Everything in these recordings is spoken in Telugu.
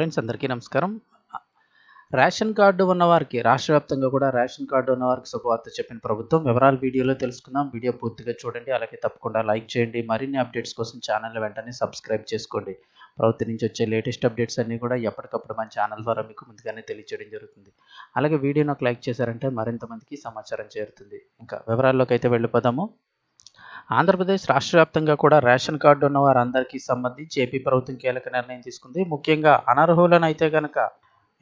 ఫ్రెండ్స్ అందరికీ నమస్కారం. రేషన్ కార్డు ఉన్నవారికి రాష్ట్ర వ్యాప్తంగా కూడా రేషన్ కార్డు ఉన్నవారికి శుభవార్త చెప్పిన ప్రభుత్వం. వివరాలు వీడియోలో తెలుసుకుందాం. వీడియో పూర్తిగా చూడండి. అలాగే తప్పకుండా లైక్ చేయండి. మరిన్ని అప్డేట్స్ కోసం ఛానల్ వెంటనే సబ్స్క్రైబ్ చేసుకోండి. ప్రభుత్వం నుంచి వచ్చే లేటెస్ట్ అప్డేట్స్ అన్నీ కూడా ఎప్పటికప్పుడు మన ఛానల్ ద్వారా మీకు ముందుగానే తెలియచేయడం జరుగుతుంది. అలాగే వీడియోని ఒక లైక్ చేశారంటే మరింత మందికి సమాచారం చేరుతుంది. ఇంకా వివరాల్లోకి అయితే వెళ్ళిపోదాము. ఆంధ్రప్రదేశ్ రాష్ట్ర వ్యాప్తంగా కూడా రేషన్ కార్డు ఉన్న వారందరికీ సంబంధించి ఏపీ ప్రభుత్వం కీలక నిర్ణయం తీసుకుంది. ముఖ్యంగా అనర్హులను అయితే కనుక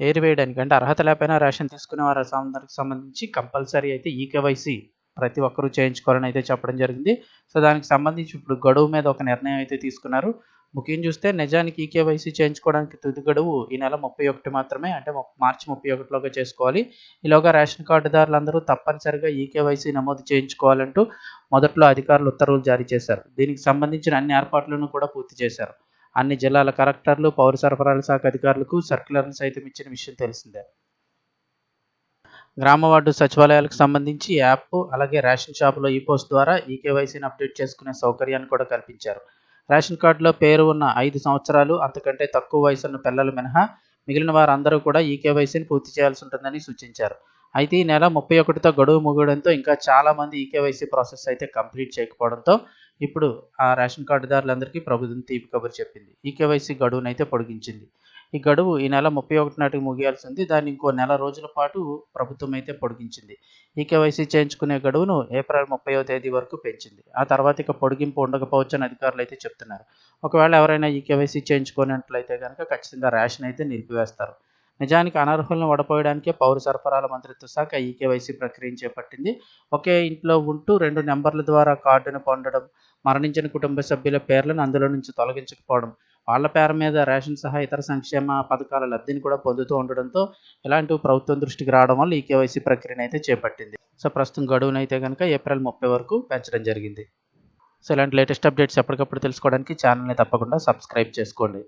ఏరివేయడానికి అంటే అర్హత లేకపోయినా రేషన్ తీసుకునే వారి అందరికి సంబంధించి కంపల్సరీ అయితే ఈ కేవైసీ ప్రతి ఒక్కరూ చేయించుకోవాలని అయితే చెప్పడం జరిగింది. సో దానికి సంబంధించి ఇప్పుడు గడువు మీద ఒక నిర్ణయం అయితే తీసుకున్నారు. ముఖ్యం చూస్తే నిజానికి ఈకేవైసీ చేయించుకోవడానికి తుది గడువు ఈ నెల ముప్పై ఒకటి మాత్రమే అంటే మార్చి ముప్పై ఒకటిలోగా చేసుకోవాలి. ఈలోగా రేషన్ కార్డుదారులందరూ తప్పనిసరిగా ఈకేవైసీ నమోదు చేయించుకోవాలంటూ మొదట్లో అధికారులు ఉత్తర్వులు జారీ చేశారు. దీనికి సంబంధించిన అన్ని ఏర్పాట్లను కూడా పూర్తి చేశారు. అన్ని జిల్లాల కలెక్టర్లు పౌర సరఫరాల శాఖ అధికారులకు సర్క్యులర్ను సైతం ఇచ్చిన విషయం తెలిసిందే. గ్రామ వార్డు సచివాలయాలకు సంబంధించి యాప్ అలాగే రేషన్ షాపులో ఈ పోస్ట్ ద్వారా ఈకేవైసీని అప్డేట్ చేసుకునే సౌకర్యాన్ని కూడా కల్పించారు. రేషన్ కార్డులో పేరు ఉన్న ఐదు సంవత్సరాలు అంతకంటే తక్కువ వయసు ఉన్న పిల్లలు మినహా మిగిలిన వారందరూ కూడా ఈ కేవైసీని పూర్తి చేయాల్సి ఉంటుందని సూచించారు. అయితే ఈ నెల ముప్పై ఒకటితో గడువు ముగడంతో ఇంకా చాలామంది ఈ కేవైసీ ప్రాసెస్ అయితే కంప్లీట్ చేయకపోవడంతో ఇప్పుడు ఆ రేషన్ కార్డుదారులందరికీ ప్రభుత్వం తీపి కబురు చెప్పింది. ఈ కేవైసీ గడువునైతే పొడిగించింది. ఈ గడువు ఈ నెల ముప్పై ఒకటి నాటికి ముగియాల్సింది. దాన్ని ఇంకో నెల రోజుల పాటు ప్రభుత్వం అయితే పొడిగించింది. ఈ కేవైసీ చేయించుకునే గడువును ఏప్రిల్ ముప్పైవ తేదీ వరకు పెంచింది. ఆ తర్వాత ఇక పొడిగింపు ఉండకపోవచ్చని అధికారులు అయితే చెప్తున్నారు. ఒకవేళ ఎవరైనా ఈ కేవైసీ చేయించుకున్నట్లయితే కనుక ఖచ్చితంగా రేషన్ అయితే నిలిపివేస్తారు. నిజానికి అనర్హులను వడపోయడానికే పౌర సరఫరాల మంత్రిత్వ శాఖ ఈ కేవైసీ ప్రక్రియను చేపట్టింది. ఒకే ఇంట్లో ఉంటూ రెండు నెంబర్ల ద్వారా కార్డును పొందడం మరణించిన కుటుంబ సభ్యుల పేర్లను అందులో నుంచి తొలగించకపోవడం వాళ్ళ పేర మీద రేషన్ సహా ఇతర సంక్షేమ పథకాల లబ్ధిని కూడా పొందుతూ ఉండడంతో ఇలాంటి ప్రభుత్వం దృష్టికి రావడం వల్ల ఈ కేవైసీ ప్రక్రియను అయితే చేపట్టింది. సో ప్రస్తుతం గడువునైతే కనుక ఏప్రిల్ ముప్పై వరకు పెంచడం జరిగింది. సో ఇలాంటి లేటెస్ట్ అప్డేట్స్ ఎప్పటికప్పుడు తెలుసుకోవడానికి ఛానల్ని తప్పకుండా సబ్స్క్రైబ్ చేసుకోండి.